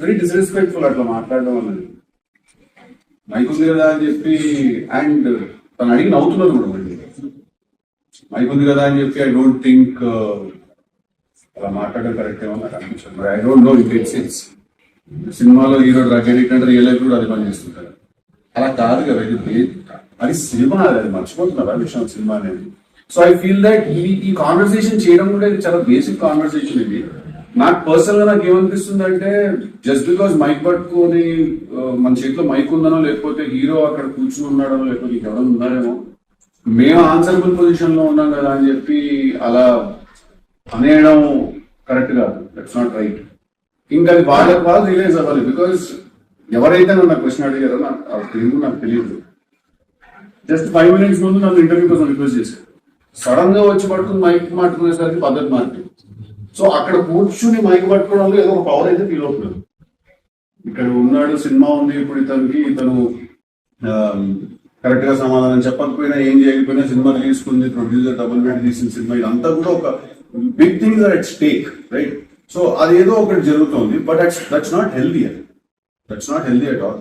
Very disrespectful అట్లా మాట్లాడడం అన్నది. మైక్ ఉంది కదా అని చెప్పి అండ్ తను అడిగి నవ్వుతున్నారు కూడా మళ్ళీ. మైక్ ఉంది కదా అని చెప్పి ఐ డోంట్ థింక్ అలా మాట్లాడడం కరెక్ట్ ఏమో నాకు అనిపించదు. I don't know it it's సినిమాలో హీరో డ్రగ్ ఎడిక్ట్ అంటే రియల్ లైఫ్ కూడా అది పని చేస్తుంటారు. అలా కాదు కదా ఇది అది సినిమా అది అది మర్చిపోతున్నారు విషయం సినిమా అనేది? సో ఐ ఫీల్ దట్ ఈ ఈ కాన్వర్సేషన్ చేయడం కూడా ఇది చాలా బేసిక్ కాన్వర్సేషన్ ఇది. నాకు పర్సనల్గా నాకు ఏమనిపిస్తుంది అంటే జస్ట్ బికాస్ మైక్ పట్టుకొని మన చేతిలో మైక్ ఉందనో లేకపోతే హీరో అక్కడ కూర్చుని ఉన్నాడో లేకపోతే ఎవరో ఉన్నారేమో మేము ఆన్సరబుల్ పొజిషన్లో ఉన్నాం కదా అని చెప్పి అలా అనేయడం కరెక్ట్ కాదు. దట్స్ నాట్ రైట్ ఇంకా అది వాళ్ళకి వాళ్ళు రియలైజ్ అవ్వాలి. బికాస్ ఎవరైతే నన్ను క్వశ్చన్ అడిగారో నాకు ఆ తెలుగు నాకు తెలియదు. జస్ట్ ఫైవ్ మినిట్స్ ముందు నన్ను ఇంటర్వ్యూ కోసం రిక్వెస్ట్ చేశారు. సడన్గా వచ్చి పట్టుకుని మైక్ మాట్లాడేసరికి పద్ధతి మారింది సో అక్కడ కూర్చుని మైక్ పట్టుకోవడంలో ఏదో ఒక పవర్ అయితే ఫీల్ అవుతుంది. ఇక్కడ ఉన్నాడు సినిమా ఉంది ఇప్పుడు ఇతనికి ఇతను కరెక్ట్గా సమాధానం చెప్పకపోయినా ఏం చేయకపోయినా సినిమా తీసుకుంది ప్రొడ్యూసర్ డబుల్ మ్యాట్ తీసిన సినిమా ఇదంతా కూడా ఒక big things are at stake right so అది ఏదో ఒకటి జరుగుతుంది but that's not healthy that's not healthy at all